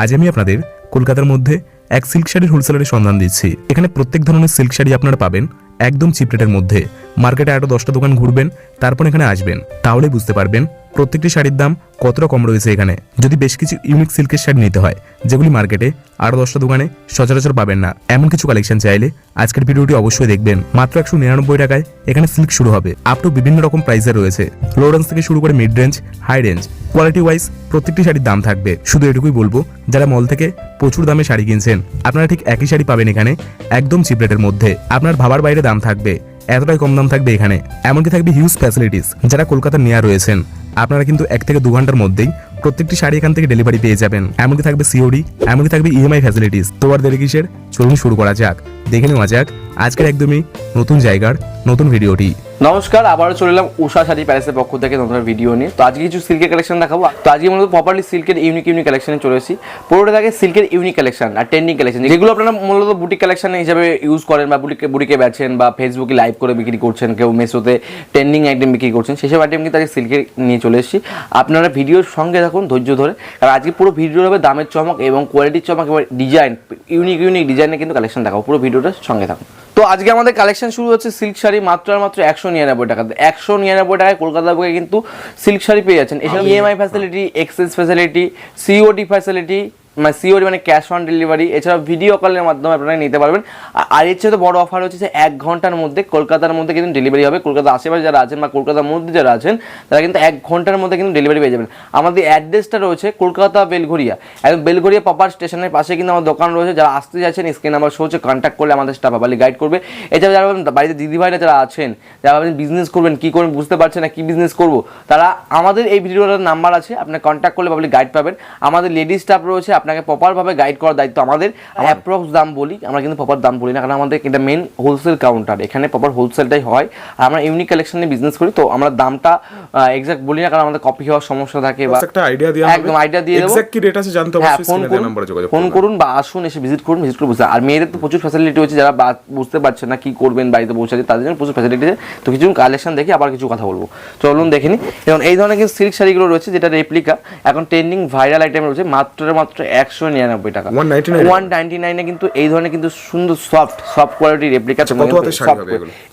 আজ আমি আপনাদের কলকাতার মধ্যে এক সিল্ক শাড়ির হোলসেলারের সন্ধান দিচ্ছি। এখানে প্রত্যেক ধরনের সিল্ক শাড়ি আপনারা পাবেন, একদম চিপ রেটের মধ্যে। মার্কেটে আরও দশটা দোকান ঘুরবেন, তারপর এখানে আসবেন। তাহলে বুঝতে পারবেন প্রত্যেকটি শাড়ির দাম কতটা কম রয়েছে এখানে। যদি বেশ কিছু ইউনিক সিল্কের শাড়ি নিতে হয়, যেগুলি মার্কেটে আরও দশটা দোকানে সচরাচর পাবেন না, এমন কিছু কালেকশন চাইলে আজকের ভিডিওটি অবশ্যই দেখবেন। মাত্র একশো নিরানব্বই টাকায় এখানে সিল্ক শুরু হবে। আপ টু বিভিন্ন রকম প্রাইসে রয়েছে। লো রেঞ্জ থেকে শুরু করে mid range high range quality wise প্রত্যেকটি শাড়ির দাম থাকবে। শুধু এটুকুই বলব, যারা মল থেকে প্রচুর দামে শাড়ি কিনছেন, আপনারা ঠিক একই শাড়ি পাবেন এখানে, একদম চিপ রেটের মধ্যে। আপনার ভাবার বাইরে দাম থাকবে, এতটাই কম দাম থাকবে এখানে। এমনকি থাকবে হিউজ ফ্যাসিলিটিস যারা কলকাতার নেওয়া রয়েছেন। আপনারা কিন্তু এক থেকে দু ঘণ্টার মধ্যেই প্রত্যেকটি শাড়ি এখান থেকে ডেলিভারি পেয়ে যাবেন। এমনকি থাকবে সিওডি এমনকি থাকবে ইএমআই ফ্যাসিলিটিস তো আর দেরি কিসের? চলুন শুরু করা যাক। দেখে নেওয়া যাক আজকের একদমই নতুন জায়গার নতুন ভিডিওটি। নমস্কার, আবারও চলে এলাম উষা শাড়ি প্যালেসের পক্ষ থেকে নতুন ভিডিও নিয়ে। তো আজকে কিছু সিল্কের কালেকশন দেখাবো। তো আজকে মূলত প্রপারলি সিল্কের ইউনিক ইউনিক কালেকশনে চলে এসেছি। পুরোটা থাকে সিল্কের ইউনিক কালেকশন আর ট্রেন্ডিং কালেকশন যেগুলো আপনারা মূলত বুটিক কালেকশন হিসেবে ইউজ করেন বা বুটিকে বুটিকে বেচেন বা ফেসবুকে লাইভ করে বিক্রি করছেন, কেউ মেসোতে ট্রেন্ডিং আইটেম বিক্রি করছেন, সেসব আইটেম কিন্তু আজকে সিল্কের নিয়ে চলে এসেছি। আপনারা ভিডিওর সঙ্গে থাকুন ধৈর্য ধরে। কারণ আজকে পুরো ভিডিও হবে দামের চমক এবং কোয়ালিটির চমক এবং ডিজাইন ইউনিক ইউনিক ডিজাইনে কিন্তু কালেকশন দেখাবো। পুরো ভিডিওটার সঙ্গে থাকুন। তো আজকে আমাদের কালেকশন শুরু হচ্ছে সিল্ক শাড়ি মাত্র আর মাত্র একশো নিরানব্বই টাকা। একশো নিরানব্বই টাকায় কলকাতা বুকে কিন্তু সিল্ক শাড়ি পেয়ে যাচ্ছেন। এছাড়া EMI facility access facility COD facility মানে সিওডি মানে ক্যাশ অন ডেলিভারি এছাড়া ভিডিও কলের মাধ্যমে আপনারা নিতে পারবেন। আর এর চেয়ে তো বড় অফার হচ্ছে যে এক ঘণ্টার মধ্যে কলকাতার মধ্যে কিন্তু ডেলিভারি হবে। কলকাতার আশেপাশে যারা আছেন বা কলকাতার মধ্যে যারা আছেন, তারা কিন্তু এক ঘণ্টার মধ্যে কিন্তু ডেলিভারি পেয়ে যাবেন। আমাদের অ্যাড্রেসটা রয়েছে কলকাতা বেলঘরিয়া একদম বেলঘরিয়া পাপার স্টেশনের পাশে কিন্তু আমার দোকান রয়েছে। যারা আসতে যাচ্ছেন স্ক্রিন নাম্বার শো হচ্ছে কন্ট্যাক্ট করলে আমাদের স্টাফ আবালি গাইড করবে। এছাড়া যারা বাড়িতে দিদি ভাইরা যারা আছেন, যারা আপনি বিজনেস করবেন, কী করবেন বুঝতে পারছেন না, কী বিজনেস করব, তারা আমাদের এই ভিডিওটার নাম্বার আছে। আপনি কন্ট্যাক্ট করলে পাবলিক গাইড পাবেন। আমাদের লেডিস স্টাফ রয়েছে আপনাকে প্রপারভাবে গাইড করার দায়িত্ব আমাদের। অ্যাপ্রক্স দাম বলি আমরা কিন্তু প্রপার দাম বলি না কারণ আমাদের এটা মেন হোলসেল কাউন্টার এখানে প্রপার হোলসেলটাই হয়। আর আমরা ইউনিক কালেকশনে বিজনেস করি তো আমরা দামটা এক্সাক্ট বলি না কারণ আমাদের কপি হওয়ার সমস্যা থাকে বা একটা আইডিয়া হবে একদম আইডিয়া দিয়ে দেবো। এক্সাক্ট কি রেট আছে জানতে হ্যাঁ অবশ্যই ফোন করুন ফোন করুন বা আসুন এসে ভিজিট করুন ভিজিট করে বুঝতে আর মেয়েদের তো প্রচুর ফ্যাসিলিটি হচ্ছে যারা বুঝতে পারছে না কি করবেন বাড়িতে বসে আছে তাদের জন্য প্রচুর ফ্যাসিলিটি আছে তো কিছু কালেকশন দেখি আবার কিছু কথা বলব। চলুন দেখে নিই এবং এই ধরনের কিছু সিল্ক শাড়িগুলো রয়েছে যেটা রেপ্লিকা এখন ট্রেন্ডিং ভাইরাল আইটেম রয়েছে মাত্র মাত্র একশো নিরানব্বই টাকা। ওয়ান নাইনটি নাইনে কিন্তু এই ধরনের কিন্তু সুন্দর সফট সফট রেপ্লিকা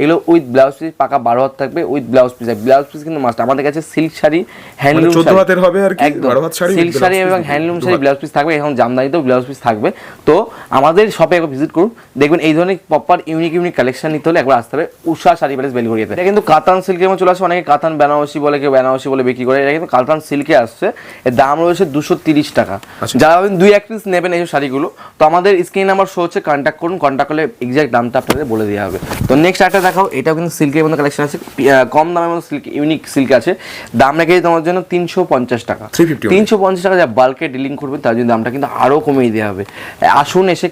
এগুলো? উইথ ব্লাউজ পিস পাকা বারো হাত থাকবে with blouse piece blouse piece কিন্তু মাস্ট আমাদের কাছে সিল্ক শাড়ি হ্যান্ডলুম 14 মানে হাতের হবে আর কি, 12 হাত শাড়ি with সিল্ক শাড়ি এবং হ্যান্ডলুম শাড়ি ব্লাউজ পিস থাকবে এখন জামদানিতেও ব্লাউজ পিস থাকবে। তো আমাদের শপে একবার ভিজিট করুন। দেখবেন এই ধরনের প্রপার ইউনিক ইউনিক কালেকশন নিতে হলে একবার আসতে হবে উষা শাড়ি প্যালেস বেলগড়িয়াতে এটা কিন্তু কাতান সিল্কের মধ্যে চলে আসে অনেকে কাতান বেনারসি বলে কেউ বেনারসি বলে বিক্রি করে। এটা কিন্তু কাতান সিল্কে আসছে। এর দাম রয়েছে দুশো তিরিশ টাকা। আচ্ছা। যারা ভাবেন দুই এক পিস নেবেন এই শাড়িগুলো। তো আমাদের স্ক্রিন নাম্বার শো হচ্ছে কন্ট্যাক্ট করুন কন্ট্যাক্ট করলে এক্সাক্ট দামটা আপনাদের বলে দেওয়া হবে। তো নেক্সট একটা দেখাও এটাও কিন্তু সিল্কের মধ্যে কালেকশন আছে কম দামের মধ্যে সিল্ক ইউনিক সিল্ক আছে। দাম রেখেছি তোমার জন্য তিনশো পঞ্চাশ টাকা। তিনশো পঞ্চাশ টাকা যা বাল্কে ডিলিং করবেন তার জন্য দামটা কিন্তু আরও কমিয়ে দেওয়া হবে। আসুন এসে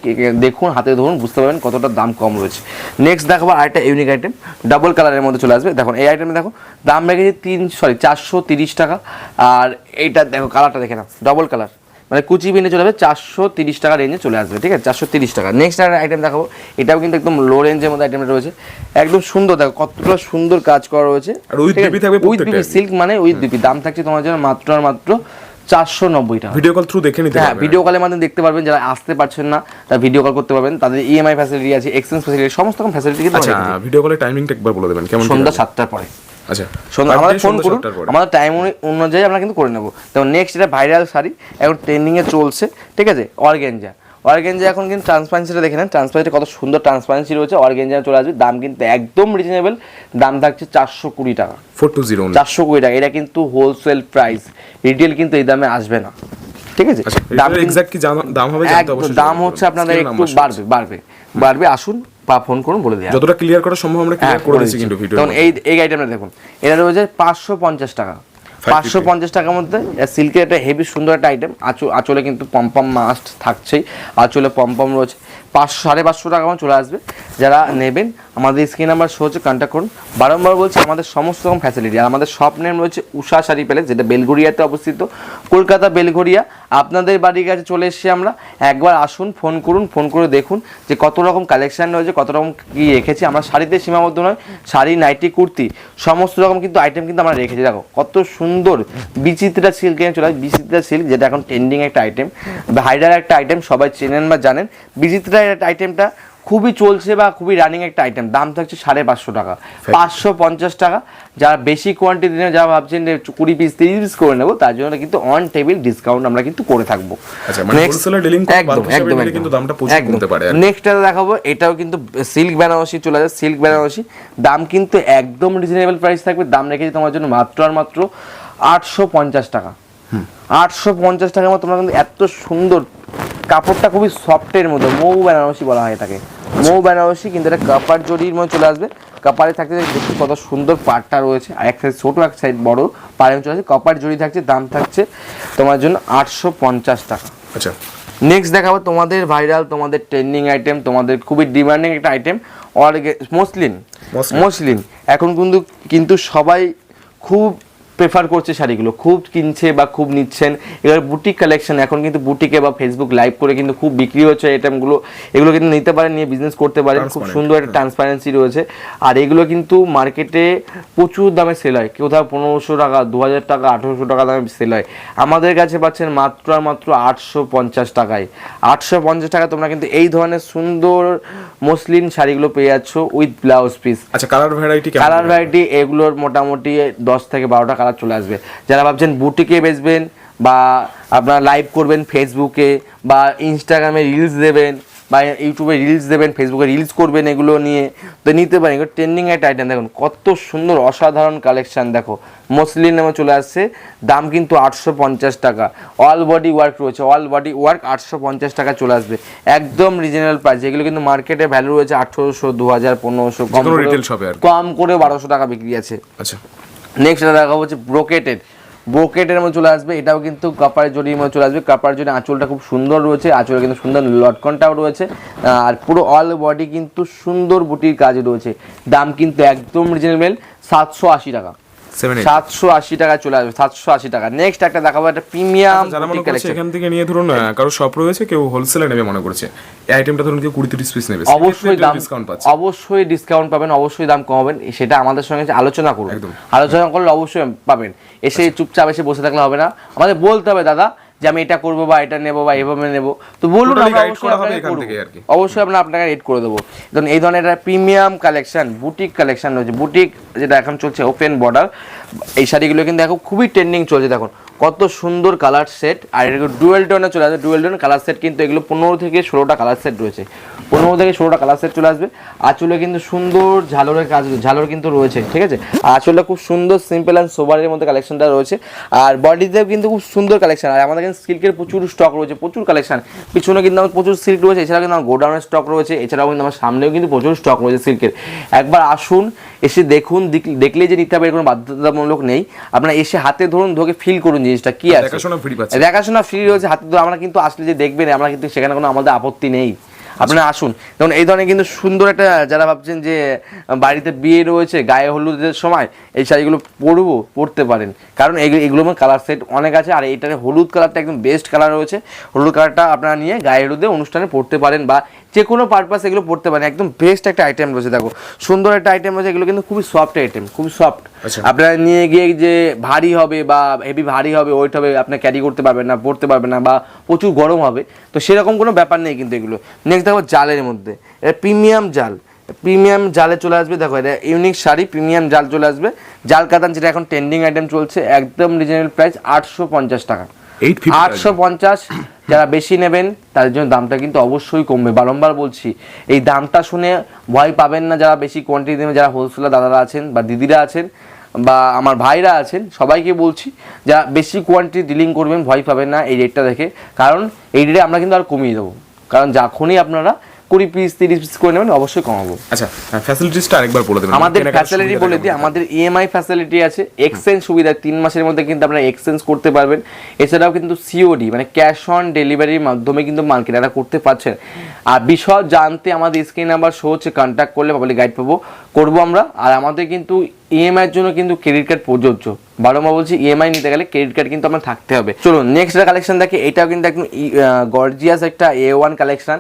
দেখুন হাতে ধরুন বুঝতে পারবেন কতটা দাম কম রয়েছে। নেক্সট দেখাবো আরেকটা ইউনিক আইটেম ডাবল কালারের মধ্যে চলে আসবে। দেখুন এই আইটেমে দেখো দাম রেখেছি তিন সরি চারশো তিরিশ টাকা। আর এইটা দেখো কালারটা দেখে নাও ডবল কালার মানে কুচি বিনে চলে যাবে চারশো তিরিশ টাকা রেঞ্জে চলে আসবে ঠিক আছে? চারশো তিরিশ টাকা। নেক্সট একটা আইটেম দেখাবো। এটাও কিন্তু একদম লো রেঞ্জের মধ্যে আইটেমটা রয়েছে। একদম সুন্দর দেখো কতটা সুন্দর কাজ করা রয়েছে। উইথ প্রত্যেকটায়। সিল্ক মানে উইথ দুপি দাম থাকছে তোমার জন্য মাত্র আর মাত্র চারশো নব্বই টাকা। ভিডিও কল থ্রু দেখে নিতে হ্যাঁ ভিডিও কলের মাধ্যমে দেখতে পারবেন। যারা আসতে পারছেন না তারা ভিডিও কল করতে পারবেন। তাদের ইএমআই ফ্যাসিলিটি আছে এক্সচেঞ্জ ফ্যাসিলিটি সমস্ত রকম ফ্যাসিলিটি কিন্তু। ভিডিও কলের টাইমিংটা একবার বলে দেবেন কেমন সন্ধ্যা? সাতটার পরে। আচ্ছা। আমাদের ফোন করুন। আমাদের টাইম অনুযায়ী আমরা কিন্তু করে নেব। যেমন নেক্সট এটা ভাইরাল শাড়ি। এখন ট্রেন্ডিংয়ে চলছে ঠিক আছে? অর্গেঞ্জা অর্গেঞ্জা এখন কিন্তু ট্রান্সপারেন্সিটা দেখে নেন। ট্রান্সপারেন্সি কত সুন্দর ট্রান্সপারেন্সি রয়েছে। অর্গেঞ্জা চলে আসবে। দাম কিন্তু একদম রিজনেবল দাম থাকছে চারশো কুড়ি টাকা। 420 চারশো কুড়ি টাকা। এটা কিন্তু হোলসেল প্রাইস রিটেল কিন্তু এই দামে আসবে না। ঠিক আছে? আচ্ছা দাম কি দাম হবে দাম হচ্ছে আপনাদের একটু বাড়বে বাড়বে। বাড়বে আসুন। বা ফোন করুন বলে দেওয়া যতটা ক্লিয়ার করা সম্ভব আমরা ক্লিয়ার করে দিচ্ছি কিন্তু ভিডিও তখন এই এই আইটেমটা দেখুন। এটা রয়েছে পাঁচশো পঞ্চাশ টাকা। পাঁচশো পঞ্চাশ টাকার মধ্যে সিল্কের একটা হেভি সুন্দর একটা আইটেম আচলে কিন্তু পম্পম মাস্ট থাকছেই। আঁচলে পম্পম রয়েছে। পাঁচশো সাড়ে পাঁচশো টাকা চলে আসবে। যারা নেবেন আমাদের স্ক্রিন নাম্বার শো হচ্ছে কন্ট্যাক্ট করুন। বারংবার বলছি আমাদের সমস্ত রকম ফ্যাসিলিটি আর আমাদের শপ নেম রয়েছে উষা শাড়ি প্যালেস যেটা বেলঘরিয়াতে অবস্থিত। কলকাতা বেলঘরিয়া আপনাদের বাড়ির কাছে চলে এসেছি আমরা। একবার আসুন ফোন করুন ফোন করে দেখুন যে কত রকম কালেকশান রয়েছে কত রকম কি রেখেছি। আমরা শাড়িতে সীমাবদ্ধ নয় শাড়ি নাইটি কুর্তি সমস্ত রকম কিন্তু আইটেম কিন্তু আমরা রেখেছি। দেখো কত সুন্দর বিচিত্রা সিল্ক চলে আসে বিচিত্রা সিল্ক যেটা এখন ট্রেন্ডিং একটা আইটেম হাইডার একটা আইটেম সবাই চেনেন বা জানেন। বিচিত্রা আইটেমটা খুবই চলছে বা খুবই রানিং একটা আইটেম দাম থাকছে সাড়ে পাঁচশো টাকা। পাঁচশো পঞ্চাশ টাকা। যারা বেশি কোয়ান্টিটি নেবে যারা ভাবছেন কুড়ি পিস তিরিশ পিস করে নেব তার জন্য কিন্তু অন টেবিল ডিসকাউন্ট আমরা কিন্তু করে থাকব। আচ্ছা, মানে wholesaler dealing করে bulk হিসাবে নিলে কিন্তু দামটা প্রচুর কমতে পারে আর কি। নেক্সট দেখাবো এটাও কিন্তু সিল্ক বেনারসি চলে যাবে সিল্ক বেনারসি দাম কিন্তু একদম রিজনেবল প্রাইস থাকবে দাম রেখেছি তোমার জন্য মাত্র আর মাত্র আটশো পঞ্চাশ টাকা। আটশো পঞ্চাশ টাকার মতো তোমরা কিন্তু এত সুন্দর কাপড়টা খুবই সফটের মতো মৌ বেনারসি বলা হয় এটাকে। মৌ বেনারসি কিন্তু এটা কাপার জরির মধ্যে চলে আসবে। কাপারে থাকতে দেখতে কত সুন্দর পাটটা রয়েছে। আর এক সাইড ছোট এক সাইড বড় পাড়ে চলে আসে। কপার জরি থাকছে দাম থাকছে তোমার জন্য আটশো পঞ্চাশ টাকা। আচ্ছা। নেক্সট দেখাবো তোমাদের ভাইরাল তোমাদের ট্রেন্ডিং আইটেম তোমাদের খুবই ডিমান্ডিং একটা আইটেম অর্গে মসলিন। মসলিন। এখন কিন্তু কিন্তু সবাই খুব প্রেফার করছে শাড়িগুলো। খুব কিনছে বা খুব নিচ্ছেন। এবার বুটিক কালেকশন এখন কিন্তু বুটিকে বা ফেসবুক লাইভ করে কিন্তু খুব বিক্রি হচ্ছে আইটেমগুলো এগুলো কিন্তু নিতে পারেন নিয়ে বিজনেস করতে পারেন। খুব সুন্দর একটা ট্রান্সপারেন্সি রয়েছে। আর এগুলো কিন্তু মার্কেটে প্রচুর দামে সেল হয়। কোথাও পনেরোশো টাকা দু হাজার টাকা আঠেরোশো টাকা দামে সেল হয়। আমাদের কাছে পাচ্ছেন মাত্র আর মাত্র আটশো পঞ্চাশ টাকায়। আটশো পঞ্চাশ টাকা তোমরা কিন্তু এই ধরনের সুন্দর মসলিন শাড়িগুলো পেয়ে যাচ্ছ উইথ ব্লাউজ পিস আচ্ছা কালার ভ্যারাইটি কালার ভ্যারাইটি এগুলোর মোটামুটি দশ থেকে বারোটা কালার চলে আসবে। যারা ভাবছেন বুটিকে বেচবেন বা আপনারা লাইভ করবেন ফেসবুকে বা ইনস্টাগ্রামে রিলস দেবেন বা ইউটিউবে রিলস দেবেন ফেসবুকে রিলস করবেন এগুলো নিয়ে তো নিতে পারেন। এগুলো ট্রেন্ডিং একটা আইটেম দেখুন কত সুন্দর অসাধারণ কালেকশন দেখো। মসলিন নামে চলে আসছে। দাম কিন্তু আটশো পঞ্চাশ টাকা। অল বডি ওয়ার্ক রয়েছে। অল বডি ওয়ার্ক আটশো পঞ্চাশ টাকা চলে আসবে। একদম রিজনেবল প্রাইস এগুলো কিন্তু মার্কেটে ভ্যালু রয়েছে আঠেরোশো দু হাজার পনেরোশো। কম করে বারোশো টাকা বিক্রি আছে। আচ্ছা। নেক্সট এটা দেখাবো হচ্ছে ব্রোকেটেড ব্রোকেটের মধ্যে চলে আসবে, এটাও কিন্তু কাপার জরির মধ্যে চলে আসবে। কাপার জরি আঁচলটা খুব সুন্দর রয়েছে আঁচলে কিন্তু সুন্দর লটকনটাও রয়েছে আর পুরো অল বডি কিন্তু সুন্দর বুটির কাজ রয়েছে। দাম কিন্তু একদম রিজনেবল সাতশো আশি টাকা। সাতশো আশি টাকা চলে আসবে সাতশো আশি টাকা। নেক্সট একটা দেখাবো একটা প্রিমিয়াম যারা মনে করছে এখান থেকে নিয়ে ধরুন কারও শপ রয়েছে কেউ হোলসেলে নেবে মনে করছে। এই আইটেমটা ধরুন কেউ কুড়ি তিরিশ পিস নেবে। অবশ্যই দাম ডিসকাউন্ট পাচ্ছে। অবশ্যই ডিসকাউন্ট পাবেন অবশ্যই দাম কমাবেন সেটা আমাদের সঙ্গে আলোচনা করুন। একদম। আলোচনা করলে অবশ্যই পাবেন। এসে চুপচাপ এসে বসে থাকলে হবে না। আমাদের বলতে হবে দাদা যে আমি এটা করব বা এটা নেব বা এভাবে নেব। তো বলুন। অবশ্যই আমরা আপনাকে রেড করে দেবো। ধরুন এই ধরনের একটা প্রিমিয়াম কালেকশন বুটিক কালেকশন রয়েছে। বুটিক যেটা এখন চলছে ওপেন বর্ডার এই শাড়িগুলো কিন্তু এখন খুবই ট্রেন্ডিং চলছে, দেখুন। কত সুন্দর কালার সেট আর এটা ডুয়েল টোনে চলে আসবে ডুয়েল টোন কালার সেট কিন্তু এগুলো পনেরো থেকে ষোলোটা কালার সেট রয়েছে। পনেরো থেকে ষোলোটা কালার সেট চলে আসবে। আঁচলে কিন্তু সুন্দর ঝালরের কাজ, ঝালর কিন্তু রয়েছে, ঠিক আছে? আর আঁচলটা খুব সুন্দর সিম্পল অ্যান্ড সোবারের মধ্যে কালেকশনটা রয়েছে। আর বডিতেও কিন্তু খুব সুন্দর কালেকশন আর আমাদের কিন্তু সিল্কের প্রচুর স্টক রয়েছে, প্রচুর কালেকশন পিছনে কিন্তু আমার প্রচুর সিল্ক রয়েছে, এছাড়াও কিন্তু আমার গোডাউনের স্টক রয়েছে, এছাড়াও কিন্তু আমার সামনেও কিন্তু প্রচুর স্টক রয়েছে সিল্কের একবার আসুন এসে দেখুন দেখলে যে নিতে হবে এর কোনো বাধ্যতামূলক নেই। আপনারা এসে হাতে ধরুন ধরে ফিল করুন জিনিসটা কি আছে? দেখাশোনা ফ্রি রয়েছে হাতে ধরে আমরা কিন্তু আসলে যে দেখবেন আমরা কিন্তু সেখানে কোনো আমাদের আপত্তি নেই। আপনারা আসুন। যেমন এই ধরনের কিন্তু সুন্দর একটা যারা ভাবছেন যে বাড়িতে বিয়ে রয়েছে গায়ে হলুদের সময় এই শাড়িগুলো পরবো পরতে পারেন। কারণ এগুলো এগুলোর মধ্যে কালার সেট অনেক আছে আর এইটার হলুদ কালারটা একদম বেস্ট কালার রয়েছে। হলুদ কালারটা আপনারা নিয়ে গায়ে হলুদে অনুষ্ঠানে পরতে পারেন বা যে কোনো পারপাস এগুলো পড়তে পারেন। একদম বেস্ট একটা আইটেম রয়েছে দেখো। সুন্দর একটা আইটেম রয়েছে এগুলো কিন্তু খুবই সফট আইটেম খুবই সফট আচ্ছা। আপনারা নিয়ে গিয়ে যে ভারী হবে বা হেভি ভারী হবে ওয়েট হবে আপনার ক্যারি করতে পারবেন না পড়তে পারবেন না বা প্রচুর গরম হবে তো সেরকম কোনো ব্যাপার নেই কিন্তু এগুলো। নেক্সট দেখো জালের মধ্যে। এটা প্রিমিয়াম জাল। প্রিমিয়াম জালে চলে আসবে দেখো এটা ইউনিক শাড়ি প্রিমিয়াম জাল চলে আসবে। জাল কাতান যেটা এখন ট্রেন্ডিং আইটেম চলছে একদম রিজনেবল প্রাইস আটশো পঞ্চাশ টাকা। আটশো পঞ্চাশ যারা বেশি নেবেন তাদের জন্য দামটা কিন্তু অবশ্যই কমবে। বারংবার বলছি এই দামটা শুনে ভয় পাবেন না যারা বেশি কোয়ান্টিটি নেবেন যারা হোলসেলার দাদারা আছেন বা দিদিরা আছেন বা আমার ভাইরা আছেন সবাইকে বলছি যা বেশি কোয়ান্টিটি ডিলিং করবেন ভয় পাবেন না এই রেটটা দেখে। কারণ এই রেটে আমরা কিন্তু আর কমিয়ে দেবো। কারণ যখনই আপনারা কুড়ি পিস তিরিশ পিস করে নেবেন অবশ্যই কমাবো। আচ্ছা ফ্যাসিলিটিসটা আরেকবার বলে দেবেন। আমাদের ফ্যাসিলিটি বলে দিই আমাদের। ইএমআই ফ্যাসিলিটি আছে এক্সচেঞ্জ সুবিধা তিন মাসের মধ্যে কিন্তু আপনারা এক্সচেঞ্জ করতে পারবেন। এছাড়াও কিন্তু সিওডি মানে ক্যাশ অন ডেলিভারির মাধ্যমে কিন্তু মাল কেনারা করতে পারছেন। আর বিষয় জানতে আমাদের স্ক্রিন নাম্বার শো হচ্ছে কন্ট্যাক্ট করলে পাবলিক গাইড পাবো। করব আমরা আর আমাদের কিন্তু ইএমআই এর জন্য কিন্তু ক্রেডিট কার্ড প্রযোজ্য। বারবার বলছি ইএমআই নিতে গেলে ক্রেডিট কার্ড কিন্তু আপনার থাকতে হবে। চলুন নেক্সট কালেকশন দেখি এটাও কিন্তু একদম গর্জিয়াস একটা এ ওয়ান কালেকশন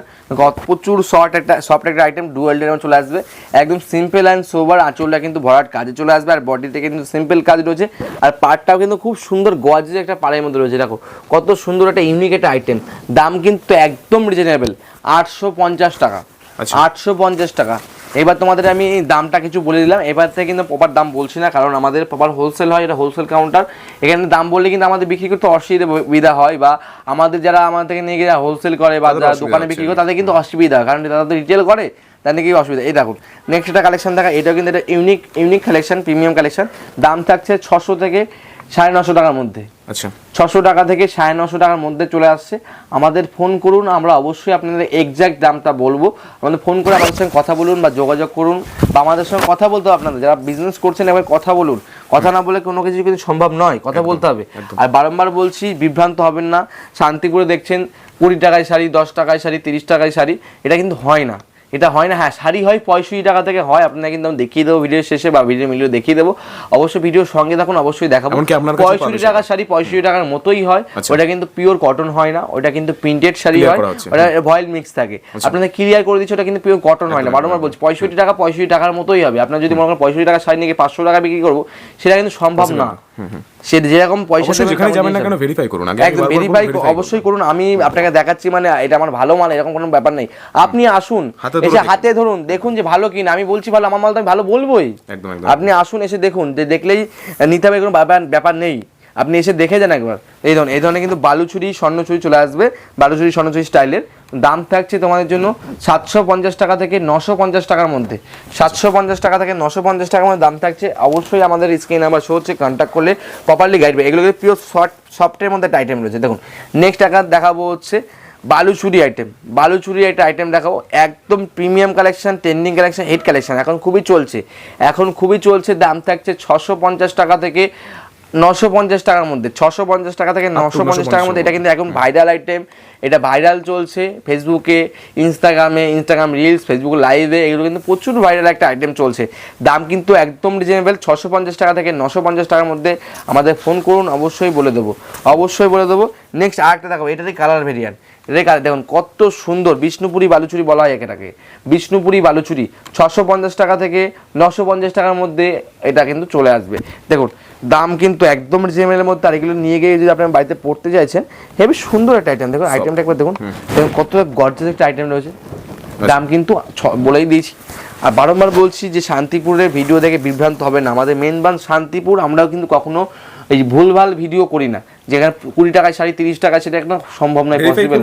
প্রচুর শর্ট একটা সফট একটা আইটেম ডুয়েল ডের চলে আসবে। একদম সিম্পল অ্যান্ড সোবার আঁচলটা কিন্তু ভরাট কাজে চলে আসবে আর বডিতে কিন্তু সিম্পল কাজ রয়েছে। আর পার্টটাও কিন্তু খুব সুন্দর গর্জিয়াস একটা পাড়ের মধ্যে রয়েছে। দেখো কত সুন্দর একটা ইউনিক একটা আইটেম দাম কিন্তু একদম রিজনেবল আটশো পঞ্চাশ টাকা। আচ্ছা। আটশো পঞ্চাশ টাকা। এবার তোমাদের আমি দামটা কিছু বলে দিলাম। এবার থেকে কিন্তু প্রপার দাম বলছি না কারণ আমাদের প্রপার হোলসেল হয় এটা হোলসেল কাউন্টার এখানে দাম বললে কিন্তু আমাদের বিক্রি করতে অসুবিধা হয় বা আমাদের যারা আমাদের থেকে নিয়ে গিয়ে হোলসেল করে বা যারা দোকানে বিক্রি করে তাদের কিন্তু অসুবিধা হয় কারণ তারা তো রিটেল করে তাদের কি অসুবিধা। এই দেখুন নেক্সট একটা কালেকশন দেখা এটাও কিন্তু এটা unique unique collection premium collection দাম থাকছে ছশো থেকে সাড়ে নশো টাকার মধ্যে। আচ্ছা। ছশো টাকা থেকে সাড়ে নশো টাকার মধ্যে চলে আসছে। আমাদের ফোন করুন আমরা অবশ্যই আপনাদের এক্স্যাক্ট দামটা বলব। আমাদের ফোন করে আমাদের সঙ্গে কথা বলুন বা যোগাযোগ করুন বা আমাদের সঙ্গে কথা বলতে হবে আপনাদের। যারা বিজনেস করছেন এবার কথা বলুন। কথা না বলে কোনো কিছু কিন্তু সম্ভব নয় কথা বলতে হবে। আর বারংবার বলছি বিভ্রান্ত হবেন না। শান্তিপুরে দেখছেন কুড়ি টাকায় শাড়ি দশ টাকায় শাড়ি তিরিশ টাকায় শাড়ি এটা কিন্তু হয় না। এটা হয় না হ্যাঁ শাড়ি হয় পঁয়ষট্টি টাকা থেকে হয় আপনাকে কিন্তু আমি দেখিয়ে দেবো ভিডিও শেষে বা ভিডিও মিলিয়ে দেখিয়ে দেবো। অবশ্যই ভিডিওর সঙ্গে থাকুন অবশ্যই দেখাবো। আপনার পঁয়ষট্টি টাকার শাড়ি পঁয়ষট্টি টাকার মতোই হয় আচ্ছা। ওটা কিন্তু পিওর কটন হয় না ওটা কিন্তু প্রিন্টেড শাড়ি হয় ওটা ভয়েল মিক্স থাকে। আপনাদের ক্লিয়ার করে দিচ্ছি ওটা কিন্তু পিওর কটন হয় না। বারবার বলছি পঁয়ষট্টি টাকা পঁয়ষট্টি টাকার মতোই হবে। আপনার যদি মনে করেন পঁয়ষট্টি টাকা শাড়ি নিয়ে পাঁচশো টাকা বিক্রি করব সেটা কিন্তু সম্ভব না। সে যেরকম পয়সা যেখানে যাবেন না কেন ভেরিফাই করুন? আগে একদম ভেরিফাই অবশ্যই করুন। আমি আপনাকে দেখাচ্ছি মানে এটা আমার ভালো মাল এরকম কোনো ব্যাপার নেই। আপনি আসুন এসে। হাতে ধরুন দেখুন যে ভালো কিনা। আমি বলছি ভালো আমার মাল তো আমি ভালো বলবোই। আপনি আসুন এসে দেখুন যে দেখলেই নিতে হবে কোনো ব্যাপার ব্যাপার নেই। আপনি এসে দেখে যান একবার। এই ধরনের এই ধরনের কিন্তু বালুচুরি স্বর্ণচুরি চলে আসবে। বালুচুরি স্বর্ণচুরি স্টাইলের। দাম থাকছে তোমাদের জন্য সাতশো পঞ্চাশ টাকা থেকে নশো পঞ্চাশ টাকার মধ্যে। সাতশো পঞ্চাশ টাকা থেকে নশো পঞ্চাশ টাকার মধ্যে দাম থাকছে। অবশ্যই আমাদের স্ক্রিন নাম্বার শো হচ্ছে কন্ট্যাক্ট করলে প্রপারলি গাইড এগুলো কিন্তু পিওর শর্ট সফটের মধ্যে একটা আইটেম রয়েছে। দেখুন নেক্সট টাকা দেখাবো হচ্ছে বালুচুরি আইটেম বালুচুরি একটা আইটেম দেখাবো। একদম premium collection trending collection hit collection এখন খুবই চলছে। এখন খুবই চলছে, দাম থাকছে ছশো পঞ্চাশ টাকা থেকে নশো পঞ্চাশ টাকার মধ্যে ছশো পঞ্চাশ টাকা থেকে নশো পঞ্চাশ টাকার মধ্যে এটা কিন্তু এখন ভাইরাল আইটেম এটা ভাইরাল চলছে ফেসবুকে ইনস্টাগ্রামে ইনস্টাগ্রাম রিলস ফেসবুক লাইভে এগুলো কিন্তু প্রচুর ভাইরাল একটা আইটেম চলছে। দাম কিন্তু একদম রিজনেবল ছশো পঞ্চাশ টাকা থেকে নশো পঞ্চাশ টাকার মধ্যে আমাদের ফোন করুন অবশ্যই বলে দেবো। অবশ্যই বলে দেবো। নেক্সট আরেকটা দেখাবো এটাতে কালার ভেরিয়ান্ট কালার দেখুন কত সুন্দর বিষ্ণুপুরি বালুচুরি বলা হয় এটাকে। বিষ্ণুপুরি বালুচুরি ছশো পঞ্চাশ টাকা থেকে নশো পঞ্চাশ টাকার মধ্যে এটা কিন্তু চলে আসবে। দেখুন দাম কিন্তু একদম রিজনেবলের মধ্যে আর এগুলো নিয়ে গিয়ে যদি আপনার বাড়িতে পড়তে চাইছেন হেবি সুন্দর একটা আইটেম দেখুন আইটেমটা একবার দেখুন। কতটা গর্জেস একটা আইটেম রয়েছে। দাম কিন্তু বলেই দিয়েছি। আর বারংবার বলছি যে শান্তিপুরের ভিডিও দেখে বিভ্রান্ত হবে না। আমাদের মেন বান শান্তিপুর আমরাও কিন্তু কখনো এই ভুলভাল ভিডিও করি না। যেখানে কুড়ি টাকায় শাড়ি তিরিশ টাকায় সেটা একদম সম্ভব নয় পসিবল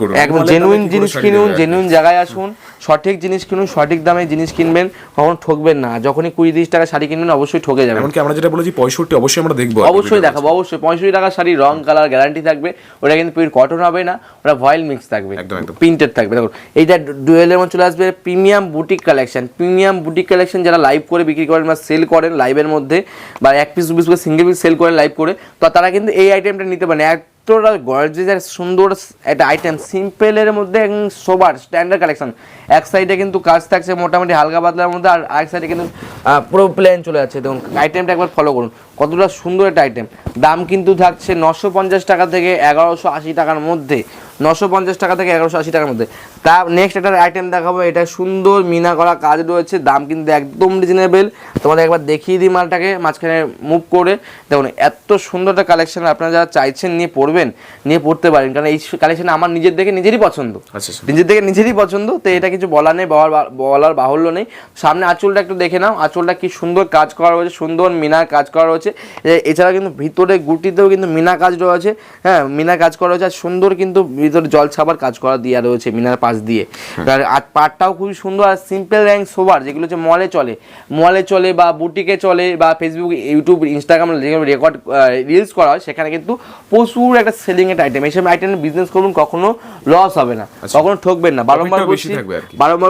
করুন একদম জেনুইন জিনিস কিনুন জেনুইন জায়গায় আসুন। সঠিক জিনিস কিনুন সঠিক দামে জিনিস কিনবেন কখনো ঠকবেন না। যখনই কুড়ি তিরিশ টাকা শাড়ি কিনবেন অবশ্যই ঠকে যাবেন। এমনকি আমরা যেটা বলেছি পঁয়ষট্টি অবশ্যই আমরা দেখব অবশ্যই। দেখাবো অবশ্যই। পঁয়ষট্টি টাকা শাড়ি রং কালার গ্যারান্টি থাকবে। ওটা কিন্তু পিওর কটন হবে না ওটা ভয়েল মিক্স থাকবে। প্রিন্টেড থাকবে। দেখুন এইটা ডুয়েলের মধ্যে চলে আসবে premium boutique collection premium boutique collection যারা লাইভ করে বিক্রি করেন বা সেল করেন লাইভের মধ্যে বা এক পিস দু পিস করে সিঙ্গেল পিস সেল করেন লাইভ করে তো তারা কিন্তু এই আইটেমটা নিতে পারেন। এতটা গর্জেজের সুন্দর একটা আইটেম সিম্পলের মধ্যে সোবার স্ট্যান্ডার্ড কালেকশন এক সাইডে কিন্তু কাজ থাকছে মোটামুটি হালকা পাতলার মধ্যে, আর আরেক সাইডে কিন্তু পুরো প্লেন চলে যাচ্ছে। দেখুন আইটেমটা একবার ফলো করুন। কতটা সুন্দর একটা আইটেম দাম কিন্তু থাকছে নশো পঞ্চাশ টাকা থেকে এগারোশো আশি টাকার মধ্যে। নশো পঞ্চাশ টাকা থেকে এগারোশো আশি টাকার মধ্যে। তা নেক্সট একটা আইটেম দেখাবো এটা সুন্দর মিনা করা কাজ রয়েছে দাম কিন্তু একদম রিজনেবল তোমাদের একবার দেখিয়ে দিই মালটাকে মাঝখানে মুভ করে। দেখুন এত সুন্দর একটা কালেকশন আপনারা যারা চাইছেন নিয়ে পড়বেন নিয়ে পড়তে পারেন। কারণ এই কালেকশন আমার নিজের দেখে নিজেরই পছন্দ। আচ্ছা আচ্ছা। নিজের দেখে নিজেরই পছন্দ তো এটা কিছু বলার নেই বলার বাহুল্য নেই। সামনে আঁচলটা একটু দেখে নাও আঁচলটা কি সুন্দর কাজ করা রয়েছে সুন্দর মিনার কাজ করা রয়েছে। এছাড়া কিন্তু ভিতরে গুটিতেও কিন্তু মিনা কাজ রয়েছে। হ্যাঁ মিনা কাজ করা রয়েছে আর সুন্দর কিন্তু ভিতরে জল ছাপার কাজ করা দেওয়া রয়েছে মিনার পাশ দিয়ে। আর পাটটাও খুবই সুন্দর আর সিম্পল র্যাঙ্ক সোবার যেগুলো হচ্ছে মলে চলে। মলে চলে বা বুটিকে চলে বা ফেসবুক ইউটিউব ইনস্টাগ্রাম যেগুলো রেকর্ড রিলস করা হয় সেখানে কিন্তু প্রচুর একটা সেলিং একটা আইটেম এইসব আইটেম বিজনেস করুন কখনো লস হবে না। কখনো ঠকবেন না। বারংবার বলছি থাকবে আর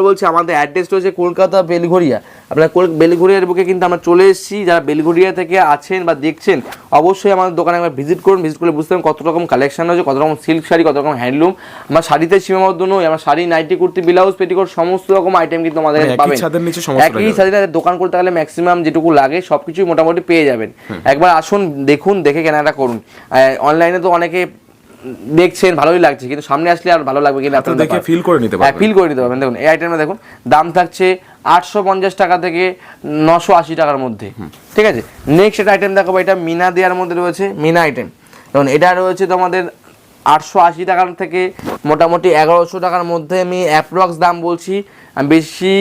বলছি আমাদের অ্যাড্রেস রয়েছে কলকাতা বেলঘরিয়া আপনার কোল- বেলঘরিয়ার বুকে কিন্তু আমরা চলে এসেছি। যারা বেলঘরিয়া থেকে আছেন বা দেখছেন অবশ্যই আমাদের দোকানে একবার ভিজিট করুন ভিজিট করলে বুঝতে পারবেন কত রকম কালেকশন রয়েছে কত রকম সিল্ক শাড়ি কত রকম হ্যান্ড হ্যান্ডলুম আমার শাড়িতে সীমাবদ্ধ নয় আমার sari nighty kurti blouse petticoat সমস্ত রকম আইটেম কিন্তু আমাদের মানে একই পাবেন। একই নিচে দোকান করতে গেলে ম্যাক্সিমাম যেটুকু লাগে সবকিছুই মোটামুটি পেয়ে যাবেন। একবার আসুন দেখুন দেখে কেনাকাটা করুন। অনলাইনে তো অনেকে দেখছেন ভালোই লাগছে কিন্তু সামনে আসলে আর ভালো লাগবে কিনা তো দেখে feel করে নিতে হ্যাঁ পারবেন। ফিল করে নিতে পারবেন। দেখুন এই আইটেমটা দেখুন দাম থাকছে আটশো পঞ্চাশ টাকা থেকে নশো আশি টাকার মধ্যে। ঠিক আছে? নেক্সট একটা আইটেম দেখাবো এটা মিনা দেওয়ার মধ্যে রয়েছে মিনা আইটেম দেখুন এটা রয়েছে তোমাদের আটশো আশি টাকার থেকে মোটামুটি এগারোশো টাকার মধ্যে আমি অ্যাপ্রক্স দাম বলছি। বেশি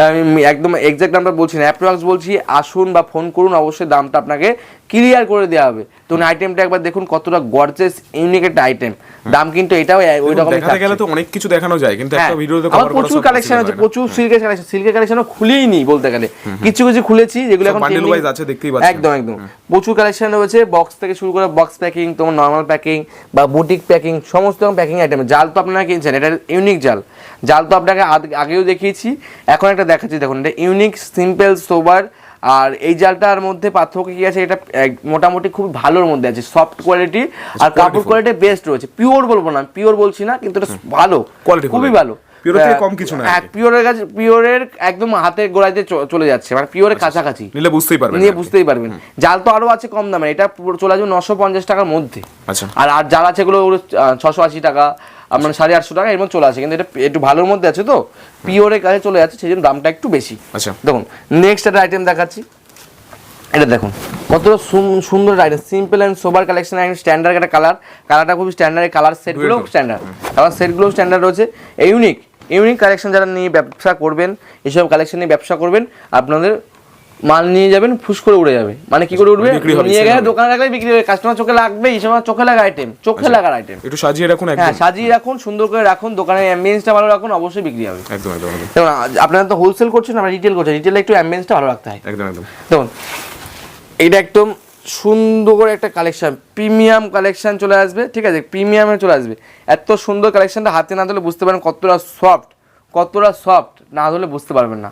আমি একদম এক্সাক্ট দামটা বলছি না অ্যাপ্রক্স বলছি আসুন বা ফোন করুন অবশ্যই দামটা আপনাকে ক্লিয়ার করে দেওয়া হবে। তো আইটেমটা একবার দেখুন কতটা গর্জেস ইউনিক একটা আইটেম দাম কিন্তু এটাও ওই দেখাতে গেলে তো অনেক কিছু দেখানো যায় কিন্তু একটা হ্যাঁ, ভিডিওতে কভার করা প্রচুর কালেকশন আছে প্রচুর সিল্কের কালেকশন সিল্কের কালেকশন খুলেই নি বলতে গেলে। কিছু কিছু খুলেছি যেগুলো এখন trending- wise আছে, দেখতেই পাচ্ছেন। একদম একদম। প্রচুর কালেকশন রয়েছে বক্স থেকে শুরু করে বক্স প্যাকিং তোমার নর্মাল প্যাকিং বা বুটিক প্যাকিং সমস্ত রকম প্যাকিং আইটেম জাল তো আপনারা কিনছেন এটা ইউনিক জাল। জাল তো আপনাকে আগেও দেখিয়েছি এখন একটা দেখাচ্ছি দেখুন এটা ইউনিক সিম্পল সোবার আর এই জালটার মধ্যে পার্থক্য কি আছে? এটা মোটামুটি খুব ভালোর মধ্যে আছে সফট কোয়ালিটি আর কাপড় কোয়ালিটি বেস্ট রয়েছে। পিওর বলব না পিওর বলছি না কিন্তু এটা ভালো খুবই ভালো। কম কিছু না হ্যাঁ। পিওরের কাছে পিওরের একদম হাতের গোড়াইতে চলে যাচ্ছে মানে পিওরের কাছাকাছি। নিলে বুঝতেই পারবেন নিয়ে বুঝতেই পারবেন। জাল তো আরও আছে কম দামে এটা চলে আসবে নশো পঞ্চাশ টাকার মধ্যে। আচ্ছা। আর আর জাল আছে এগুলো ছশো আশি টাকা আপনার সাড়ে আটশো টাকা এর মধ্যে চলে আসে কিন্তু এটা একটু ভালোর মধ্যে আছে তো পিওরের কাছে চলে যাচ্ছে সেই জন্য দামটা একটু বেশি। আচ্ছা। দেখুন নেক্সট একটা আইটেম দেখাচ্ছি। এটা দেখুন কত সুন্দর item simple and sober collection and standard একটা কালার কালারটা খুবই স্ট্যান্ডার্ড কালার সেটগুলো স্ট্যান্ডার্ড কালার সেটগুলো স্ট্যান্ডার্ড রয়েছে। ইউনিক ইউনিক কালেকশন যারা নিয়ে ব্যবসা করবেন এসব কালেকশন নিয়ে ব্যবসা করবেন আপনাদের মাল নিয়ে যাবেন ফুস করে উড়ে যাবে। মানে কি করে উঠবে নিয়ে গেলে দোকানে রাখলে বিক্রি হবে কাস্টমার চোখে লাগবে এই সময় চোখে লাগা আইটেম চোখে লাগার আইটেম একটু সাজিয়ে রাখুন হ্যাঁ সাজিয়ে রাখুন সুন্দর করে রাখুন দোকানের অ্যাম্বিয়েন্সটা ভালো রাখুন অবশ্যই বিক্রি হবে। একদম একদম আপনারা তো হোলসেল করছেন আমরা রিটেল করছেন রিটেলে একটু অ্যাম্বিয়েন্সটা ভালো রাখতে হয়। একদম একদম। দেখুন এটা একদম সুন্দর করে একটা কালেকশন প্রিমিয়াম কালেকশন চলে আসবে ঠিক আছে? প্রিমিয়ামে চলে আসবে। এত সুন্দর কালেকশনটা হাতে না ধরলে বুঝতে পারেন কতটা সফট কতটা সফট না ধরলে বুঝতে পারবেন না।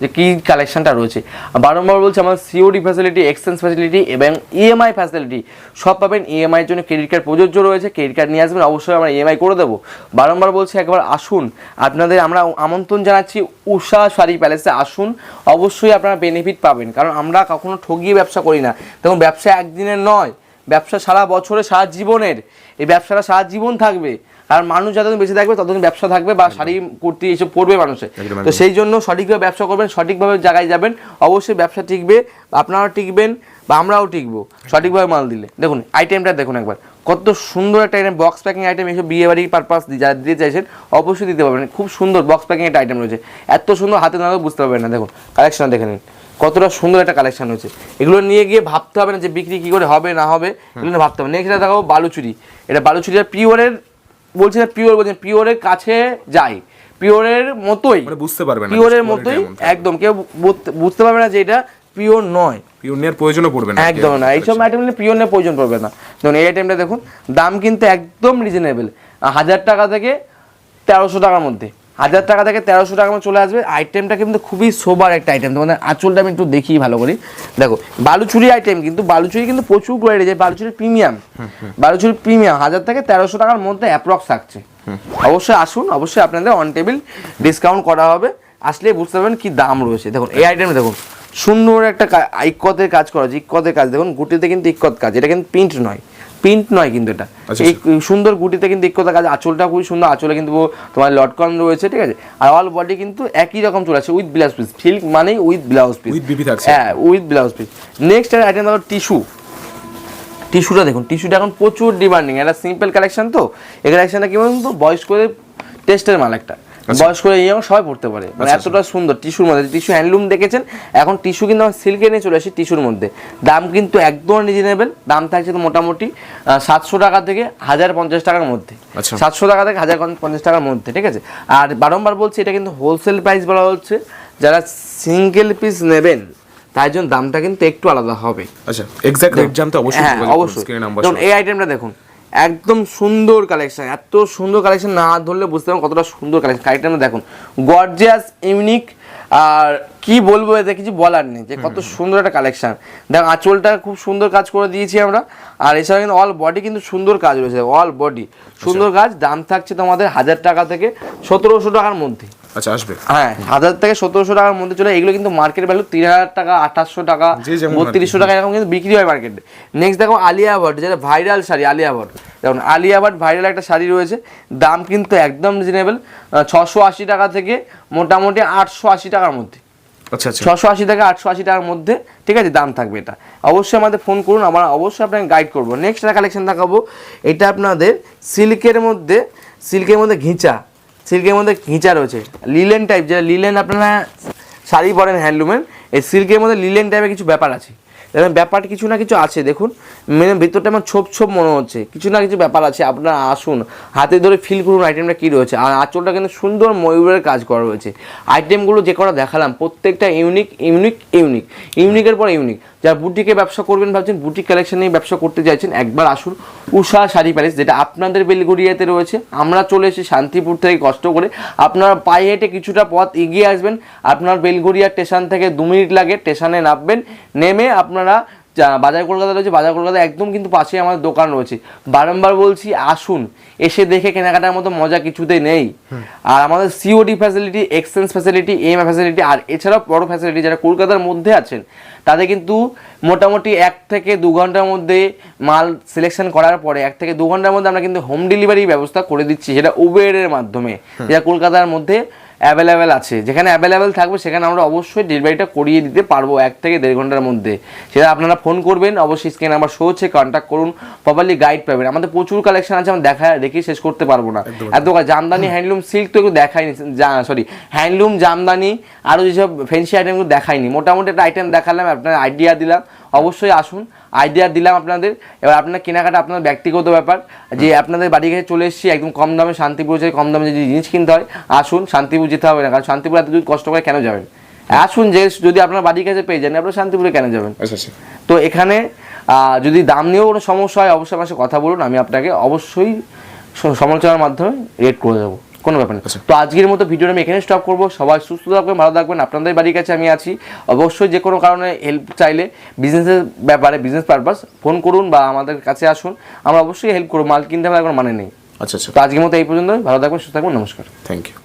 যে কী কালেকশনটা রয়েছে। বারংবার বলছি আমার সিওডি ফ্যাসিলিটি এক্সচেঞ্জ ফ্যাসিলিটি এবং ইএমআই ফ্যাসিলিটি সব পাবেন ইএমআই এর জন্য ক্রেডিট কার্ড প্রযোজ্য রয়েছে। ক্রেডিট কার্ড নিয়ে আসবেন, অবশ্যই আমরা ইএমআই করে দেবো। বারংবার বলছি, একবার আসুন। আপনাদের, আমরা আমন্ত্রণ জানাচ্ছি উষা শাড়ি প্যালেসে আসুন। অবশ্যই আপনারা বেনিফিট পাবেন। কারণ আমরা কখনো ঠগিয়ে ব্যবসা করি না। দেখুন, ব্যবসা একদিনের নয়। ব্যবসা সারা বছরে, সারা জীবনের। এই ব্যবসাটা সারা জীবন থাকবে। আর মানুষ যতদিন বেঁচে থাকবে ততদিন ব্যবসা থাকবে বা শাড়ি কুর্তি এসব পরবে মানুষে। একদম, তো সেই জন্য সঠিকভাবে ব্যবসা করবেন সঠিকভাবে জায়গায় যাবেন অবশ্যই ব্যবসা টিকবে আপনারাও টিকবেন বা আমরাও টিকবো। সঠিকভাবে মাল দিলে। দেখুন আইটেমটা দেখুন একবার। কত সুন্দর একটা আইটেম বক্স প্যাকিং আইটেম এসব বিয়ে বাড়ি পারপাস যারা দিতে চাইছেন অবশ্যই দিতে পারবেন। খুব সুন্দর বক্স প্যাকিং একটা আইটেম রয়েছে। এত সুন্দর হাতে না বুঝতে পারবেন না দেখুন। কালেকশন দেখে নিন। কতটা সুন্দর একটা কালেকশন হয়েছে এগুলো নিয়ে গিয়ে ভাবতে হবে না যে বিক্রি কী করে হবে না হবে এগুলো ভাবতে হবে নেক্সট দেখাবো বালুচুরি। এটা বালুচুরি পিওরের বলছি না পিওর বলছেন পিওরের কাছে যাই। পিওরের মতোই। মানে বুঝতে পারবে না পিওরের মতোই একদম। কেউ বুঝতে- পারবে না যে এটা পিওর নয়। পিওর নেওয়ার প্রয়োজনও পড়বে না। একদম না। এইসব আইটেম নিয়ে পিওর প্রয়োজন পড়বে না। ধরুন এই আইটেমটা দেখুন দাম কিন্তু একদম রিজনেবল হাজার টাকা থেকে তেরোশো টাকার মধ্যে। হাজার টাকা থেকে তেরোশো টাকা চলে আসবে। আইটেমটা কিন্তু খুবই সোবার একটা আইটেম তোমাদের আঁচলটা আমি একটু দেখি ভালো করে। দেখো, বালুচুরি আইটেম কিন্তু, বালুচুরি কিন্তু প্রচুর কোয়ালিটি যে বালুচুরি প্রিমিয়াম বালুচুরি প্রিমিয়াম হাজার থেকে তেরোশো টাকার মধ্যে অ্যাপ্রক্স থাকছে। অবশ্যই আসুন, অবশ্যই আপনাদের অন টেবিল ডিসকাউন্ট করা হবে। আসলে বুঝতে পারবেন কি দাম রয়েছে। দেখুন, এই আইটেমে দেখুন, সুন্দর একটা ইক্কতের কাজ করা হয়েছে। ইক্কতের কাজ, দেখুন, গুটিতে কিন্তু ইক্কত কাজ। এটা কিন্তু প্রিন্ট নয়। প্রিন্ট নয় কিন্তু এটা। আচ্ছা, এই সুন্দর গুটিতে কিন্তু ইক্কতের কাজ আঁচলটা খুবই সুন্দর আঁচলে কিন্তু তোমার লটকন রয়েছে ঠিক আছে? আর অল বডি কিন্তু একই রকম চলে আসছে উইথ ব্লাউজ পিস সিল্ক মানেই উইথ ব্লাউজ পিস। হ্যাঁ with blouse piece next item দেখো টিস্যু টিস্যুটা দেখুন টিস্যুটা এখন প্রচুর ডিমান্ডিং এটা সিম্পল কালেকশন তো। এই কালেকশনটা কি বলুন তো? বয়স্কদের টেস্টের মাল একটা। বয়স্ক ইয়ং সবাই পড়তে পারে। মানে আচ্ছা, এতটা সুন্দর। টিস্যুর মধ্যে টিস্যু হ্যান্ডলুম দেখেছেন? এখন টিস্যু কিন্তু আমার সিল্কে নিয়ে চলে আসি টিস্যুর মধ্যে। দাম কিন্তু একদম রিজনেবল দাম থাকছে তো মোটামুটি সাতশো টাকা থেকে হাজার পঞ্চাশ টাকার মধ্যে। আচ্ছা। সাতশো টাকা থেকে হাজার পঞ্চাশ টাকার মধ্যে ঠিক আছে? আর বারংবার বলছি এটা কিন্তু হোলসেল প্রাইস বলা হচ্ছে। যারা সিঙ্গেল পিস নেবেন তাই জন্য দামটা কিন্তু একটু আলাদা হবে। আচ্ছা এক্সাক্ট রেট জানতে অবশ্যই হ্যাঁ অবশ্যই। এই আইটেমটা দেখুন। একদম সুন্দর কালেকশন এত সুন্দর কালেকশন না ধরলে বুঝতে পারবেন কতটা সুন্দর কালেকশন আইটেমটা দেখুন গর্জিয়াস ইউনিক আর কি বলব এতে কিছু বলার নেই যে কত সুন্দর একটা কালেকশন দেখ আঁচলটা খুব সুন্দর কাজ করে দিয়েছি আমরা আর এছাড়া কিন্তু অল বডি কিন্তু সুন্দর কাজ রয়েছে অল বডি সুন্দর কাজ দাম থাকছে তোমাদের হাজার টাকা থেকে সতেরোশো টাকার মধ্যে। আচ্ছা আসবে। হ্যাঁ হাজার থেকে সতেরোশো টাকার মধ্যে চলে এগুলো কিন্তু মার্কেট ভ্যালু তিন হাজার টাকা আঠাশশো টাকা বত্রিশশো টাকা এরকম কিন্তু বিক্রি হয় মার্কেটে নেক্সট দেখো আলিয়া ভট যেটা ভাইরাল শাড়ি আলিয়া ভট যেমন আলিয়া ভট ভাইরাল একটা শাড়ি রয়েছে দাম কিন্তু একদম রিজনেবল ছশো আশি টাকা থেকে মোটামুটি আটশো আশি টাকার মধ্যে। আচ্ছা আচ্ছা। ছশো আশি থেকে আটশো আশি টাকার মধ্যে ঠিক আছে দাম থাকবে এটা। অবশ্যই আমাদের ফোন করুন আমরা অবশ্যই আপনাকে গাইড করব। নেক্সট কালেকশন দেখাবো এটা আপনাদের সিল্কের মধ্যে সিল্কের মধ্যে ঘিচা। সিল্কের মধ্যে ঘিঁচা রয়েছে। লিলেন টাইপ যেটা লিলেন আপনারা শাড়ি পরেন হ্যান্ডলুমের এই সিল্কের মধ্যে লিলেন টাইপের কিছু ব্যাপার আছে। দেখুন, ব্যাপারটা কিছু না কিছু আছে, দেখুন। মানে ভিতরটা আমার ছোপ ছোপ মনে হচ্ছে। কিছু না কিছু ব্যাপার আছে, আপনারা আসুন। হাতে ধরে ফিল করুন আইটেমটা কী রয়েছে। আর আঁচলটা কিন্তু সুন্দর ময়ূরের কাজ করা রয়েছে। আইটেমগুলো যে কটা দেখালাম, প্রত্যেকটা ইউনিক ইউনিক ইউনিক ইউনিকের পর ইউনিক যারা বুটিকে ব্যবসা করবেন, ভাবছেন বুটিক কালেকশন নিয়ে ব্যবসা করতে চাইছেন, একবার আসুন উষা শাড়ি প্যালেস যেটা আপনাদের বেলগড়িয়াতে রয়েছে। আমরা চলে এসেছি শান্তিপুর থেকে কষ্ট করে। আপনারা পায়ে হেঁটে কিছুটা পথ এগিয়ে আসবেন। আপনার বেলগড়িয়া স্টেশন থেকে দু মিনিট লাগে স্টেশনে নামবেন। নেমে আপনারা যা- বাজার কলকাতা রয়েছে বাজার কলকাতা একদম কিন্তু পাশেই আমাদের দোকান রয়েছে। বারংবার বলছি আসুন এসে দেখে কেনাকাটার মতো মজা কিছুতে নেই। আর আমাদের সিওডি ফ্যাসিলিটি এক্সচেঞ্জ ফ্যাসিলিটি এম ফ্যাসিলিটি আর এছাড়াও বড় ফ্যাসিলিটি যারা কলকাতার মধ্যে আছেন তাদের কিন্তু মোটামুটি এক থেকে দু ঘণ্টার মধ্যে মাল সিলেকশন করার পরে এক থেকে দু ঘণ্টার মধ্যে আমরা কিন্তু হোম ডেলিভারি ব্যবস্থা করে দিচ্ছি সেটা উবেরের মাধ্যমে। যেটা কলকাতার মধ্যে অ্যাভেলেবেল আছে। যেখানে অ্যাভেলেবেল থাকবে সেখানে আমরা অবশ্যই ডেলিভারিটা করিয়ে দিতে পারব এক থেকে দেড় ঘণ্টার মধ্যে। সেটা আপনারা ফোন করবেন অবশ্যই স্ক্রিন নাম্বার শো হচ্ছে কন্ট্যাক্ট করুন প্রপারলি গাইড পাবেন। আমাদের প্রচুর কালেকশন আছে আমরা দেখা দেখি শেষ করতে পারব না। এত জামদানি হ্যান্ডলুম সিল্ক তো একটু দেখাইনি সরি হ্যান্ডলুম জামদানি আরও যেসব ফ্যান্সি আইটেমগুলো দেখাইনি মোটামুটি একটা আইটেম দেখালাম আপনার আইডিয়া দিলাম। অবশ্যই আসুন আইডিয়া দিলাম আপনাদের। এবার আপনার কেনাকাটা আপনার ব্যক্তিগত ব্যাপার। যে আপনাদের বাড়ি কাছে চলে এসেছি একদম কম দামে শান্তিপুর যে কম দামে যদি জিনিস কিনতে হয় আসুন শান্তিপুর যেতে হবে না কারণ শান্তিপুর এত কষ্ট করে কেন যাবেন? আসুন যে যদি আপনার বাড়ির কাছে পেয়ে যান আপনারা শান্তিপুরে কেন যাবেন? আচ্ছা আচ্ছা। তো এখানে যদি দাম নিয়েও কোনো সমস্যা হয় অবশ্যই আমার সাথে কথা বলুন আমি আপনাকে অবশ্যই সমালোচনার মাধ্যমে রেট করে দেবো। কোনো ব্যাপার না। তো আজকের মতো ভিডিওটা আমি এখানে স্টপ করব। সবাই সুস্থ থাকবেন ভালো থাকবেন। আপনাদের বাড়ির কাছে আমি আছি। অবশ্যই যে কোনো কারণে হেল্প চাইলে বিজনেসের ব্যাপারে বিজনেস পারপাস ফোন করুন বা আমাদের কাছে আসুন। আমরা অবশ্যই হেল্প করব। মাল কিনতে হবে কোনো মানে নেই। আচ্ছা আচ্ছা। তো আজকের মতো এই পর্যন্ত ভালো থাকবেন সুস্থ থাকবেন। নমস্কার। Thank you